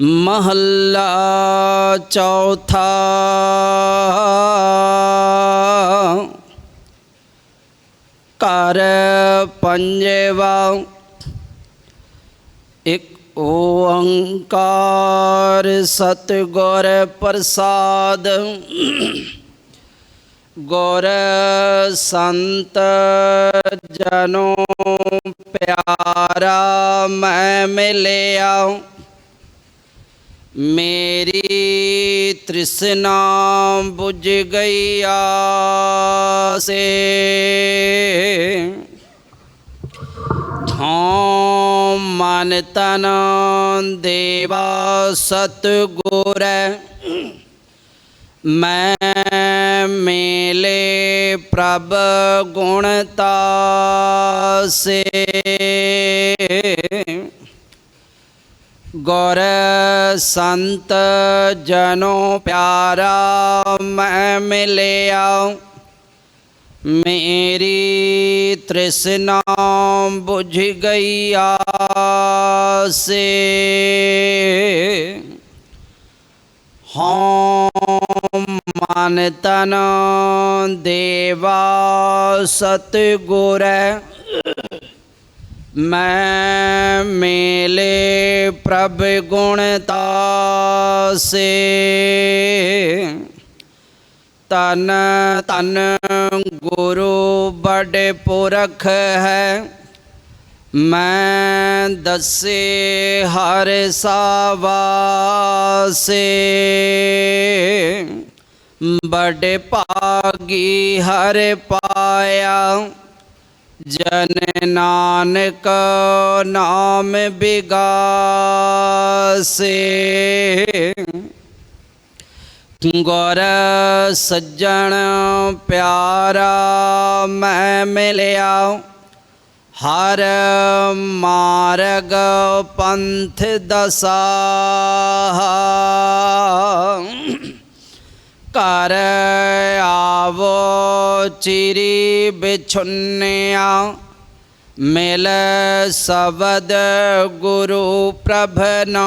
महल्ला चौथा। कर पंजेवा। एक ओंकार सतगौर प्रसाद। गौर संत जनों प्यारा मैं मिले आऊँ मेरी तृष्णा बुझ गैया से मन तन देवा सतगुर। मैं मेले प्रभ गुणता से गौर संत जनों प्यारा, मैं मिले आऊँ। मेरी तृष्णा बुझ गैया से हन मन तन देवा सतगुर। मैं मेले प्रभ गुणता से तन तन गुरु बड़े पुरख है। मैं दसे हर सावासे, बड़े पागी हर पाया। ਜਨ ਨਾਨਕ ਨਾਮ ਬਿਗਾਸੇ। ਗੁਰ ਸੱਜਣ ਪਿਆਰਾ ਮੈਂ ਮਿਲਿਆ। ਹਰ ਮਾਰਗ ਪੰਥ ਦਸਾ। ਘਰ ਆਵੋ चिरी बिछुन्या मिल सवद गुरु प्रभना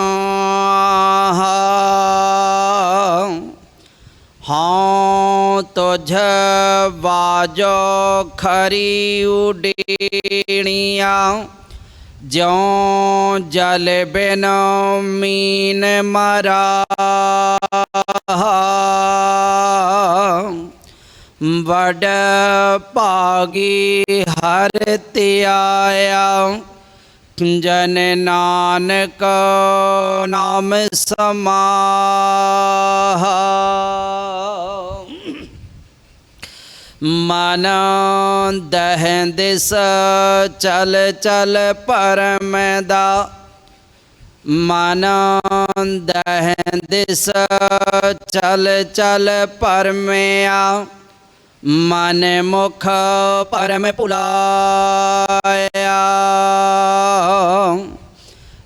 हाँ तुझ बाजो खरी उडीणिया, ज्यों जल बिन मीन मरा। ਵਡ ਭਾਗੀ ਹਰ ਧਿਆਇਆ ਜਨ ਨਾਨਕ ਨਾਮ ਸਮਾਹਾ। ਮਨ ਦਹਿ ਦਿਸ ਚਲ ਚਲ ਪਰਮ ਦਾ। ਮਨ ਦਹਿ ਦਿਸ ਚਲ ਚਲ ਪਰਮਿਆ। मन मुख परम पुलाया।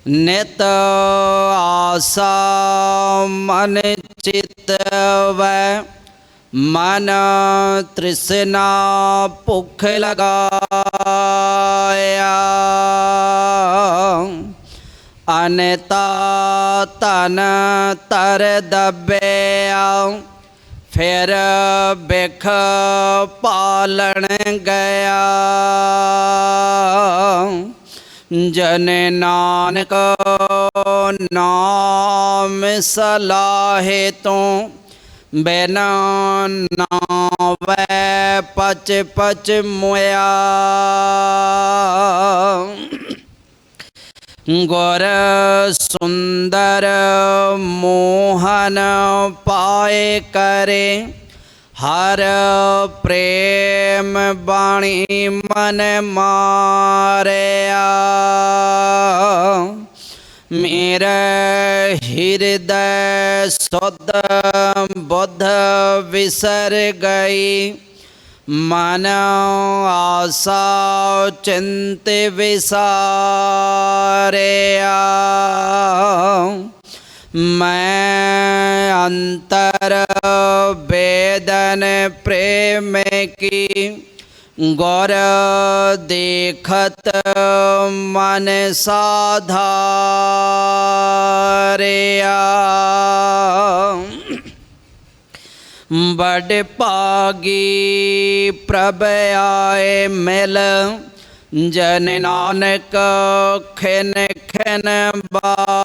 नित आशा मन चित व मन तृष्णा पुख लगाया। अनता तन तर दबे ਫਿਰ ਬਿਖ ਪਾਲਣ ਗਿਆ। ਜਨ ਨਾਨਕ ਨਾਮ ਸਲਾਹੇ ਤੋਂ ਬਿਨਾ ਨਾਵੈ ਪਚ ਪਚ ਮੁਆ ਗੁਰ ਸੁੰਦਰ ਮੋਹਨ ਪਾਏ ਕਰੇ, ਹਰ ਪ੍ਰੇਮ ਬਾਣੀ ਮਨ ਮਾਰਿਆ। ਮੇਰੇ ਹਿਰਦੈ ਸੁਧ ਬੁੱਧ ਵਿਸਰ ਗਈ। मन आसा चिंत विसारे मैं अंतर वेदन प्रेम की गौर देखत मन साधारे बड़ पागी, प्रभ आए मिल। जन नानक खिन खिन बारिया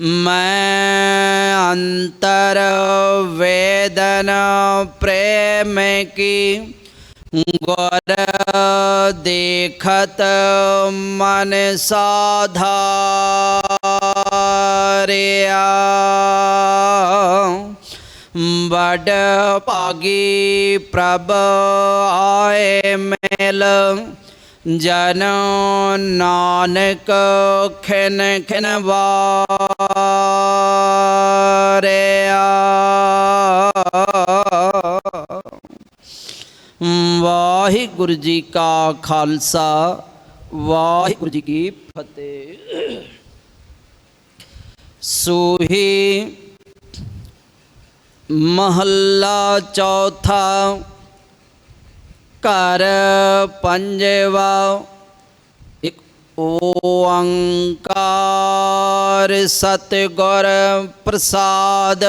मैं अंतर वेदन प्रेम की गौर देखत मन ਕਰਿਆ ਵਡ ਭਾਗੀ ਪ੍ਰਭ ਆਏ ਮੇਲ। ਜਨ ਨਾਨਕ ਖਿਨ ਖਿਨ ਵਾਰਿਆ। ਵਾਹਿਗੁਰੂ ਜੀ ਕਾ ਖਾਲਸਾ। ਵਾਹਿਗੁਰੂ ਜੀ ਕੀ ਫਤਿਹ। ਸੂਹੀ ਮਹੱਲਾ ਚੌਥਾ, ਘਰ ਪੰਜਵਾ, ਇੱਕ ਓੰਕਾਰ ਸਤਿਗੁਰ ਪ੍ਰਸਾਦ,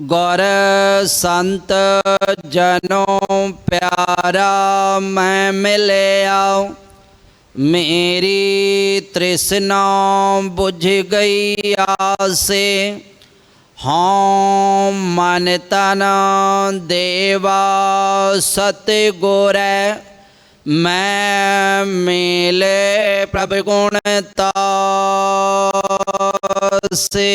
ਗੁਰ ਸੰਤ ਜਨੋ ਪਿਆਰਾ ਮੈਂ ਮਿਲਿਆ। मेरी तृष्णा बुझ गई आसे। हों, मन तन देवा सतगुर। मैं मिले प्रभु गुण से